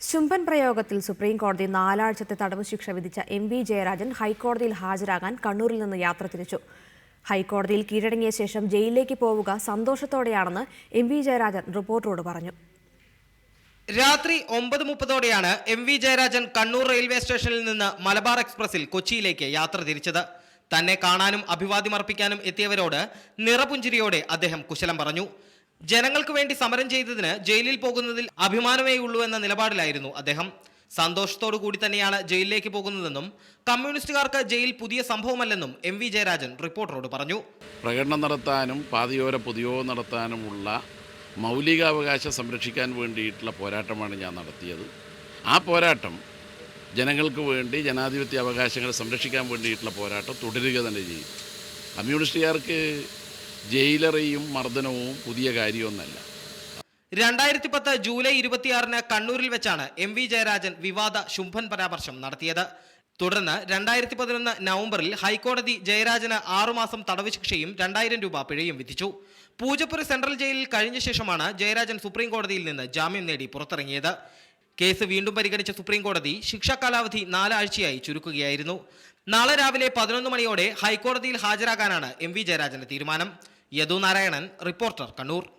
ശുംഭൻ പ്രയോഗത്തിൽ സുപ്രീം കോടതി നാലാഴ്ചത്തെ തടവ് ശിക്ഷ വിധിച്ച എം വി ജയരാജൻ ഹൈക്കോടതിയിൽ ഹാജരാകാൻ കണ്ണൂരിൽ നിന്ന് യാത്ര തിരിച്ചു. ഹൈക്കോടതിയിൽ കീഴടങ്ങിയ ശേഷം ജയിലിലേക്ക് പോവുക സന്തോഷത്തോടെയാണെന്ന് എം വി ജയരാജൻ റിപ്പോർട്ടറോട് പറഞ്ഞു. രാത്രി ഒമ്പത് മുപ്പതോടെയാണ് M V Jayarajan Kannur railway സ്റ്റേഷനിൽ നിന്ന് മലബാർ എക്സ്പ്രസിൽ കൊച്ചിയിലേക്ക് യാത്ര തിരിച്ചത്. തന്നെ കാണാനും അഭിവാദ്യമർപ്പിക്കാനും എത്തിയവരോട് നിറപുഞ്ചിരിയോടെ അദ്ദേഹം കുശലം പറഞ്ഞു. ജനങ്ങൾക്ക് വേണ്ടി സമരം ചെയ്തതിന് ജയിലിൽ പോകുന്നതിൽ അഭിമാനമേ ഉള്ളൂ എന്ന നിലപാടിലായിരുന്നു അദ്ദേഹം. സന്തോഷത്തോടു കൂടി തന്നെയാണ് ജയിലിലേക്ക് പോകുന്നതെന്നും കമ്മ്യൂണിസ്റ്റുകാർക്ക് ജയിൽ പുതിയ സംഭവമല്ലെന്നും എം വി ജയരാജൻ റിപ്പോർട്ടറോട് പറഞ്ഞു. പ്രകടനം നടത്താനും പാതയോര പൊതുയോഗം നടത്താനുമുള്ള മൗലികാവകാശം സംരക്ഷിക്കാൻ വേണ്ടിയിട്ടുള്ള പോരാട്ടമാണ് ഞാൻ നടത്തിയത്. ആ പോരാട്ടം ജനങ്ങൾക്ക് വേണ്ടി ജനാധിപത്യ അവകാശങ്ങളെ സംരക്ഷിക്കാൻ വേണ്ടിയിട്ടുള്ള പോരാട്ടം തുടരുക തന്നെ ചെയ്യും. കമ്മ്യൂണിസ്റ്റുകാർക്ക് ജയിലറയും മർദ്ദനവും പുതിയ കാര്യമൊന്നല്ല. രണ്ടായിരത്തി പത്ത് ജൂലൈ ഇരുപത്തിയാറിന് കണ്ണൂരിൽ വെച്ചാണ് എം വി ജയരാജൻ വിവാദ ശുംഭൻ പരാമർശം നടത്തിയത്. തുടർന്ന് രണ്ടായിരത്തി പതിനൊന്ന് നവംബറിൽ ഹൈക്കോടതി ജയരാജന് ആറുമാസം തടവ് ശിക്ഷയും രണ്ടായിരം രൂപ പിഴയും വിധിച്ചു. പൂജപ്പുര സെൻട്രൽ ജയിലിൽ കഴിഞ്ഞ ശേഷമാണ് ജയരാജൻ സുപ്രീം കോടതിയിൽ നിന്ന് ജാമ്യം നേടി പുറത്തിറങ്ങിയത്. കേസ് വീണ്ടും പരിഗണിച്ച സുപ്രീം കോടതി ശിക്ഷാ കാലാവധി നാലാഴ്ചയായി ചുരുക്കുകയായിരുന്നു. നാളെ രാവിലെ പതിനൊന്ന് മണിയോടെ ഹൈക്കോടതിയിൽ ഹാജരാകാനാണ് എം വി ജയരാജന്റെ തീരുമാനം. യദു നാരായണൻ റിപ്പോർട്ടർ കണ്ണൂർ.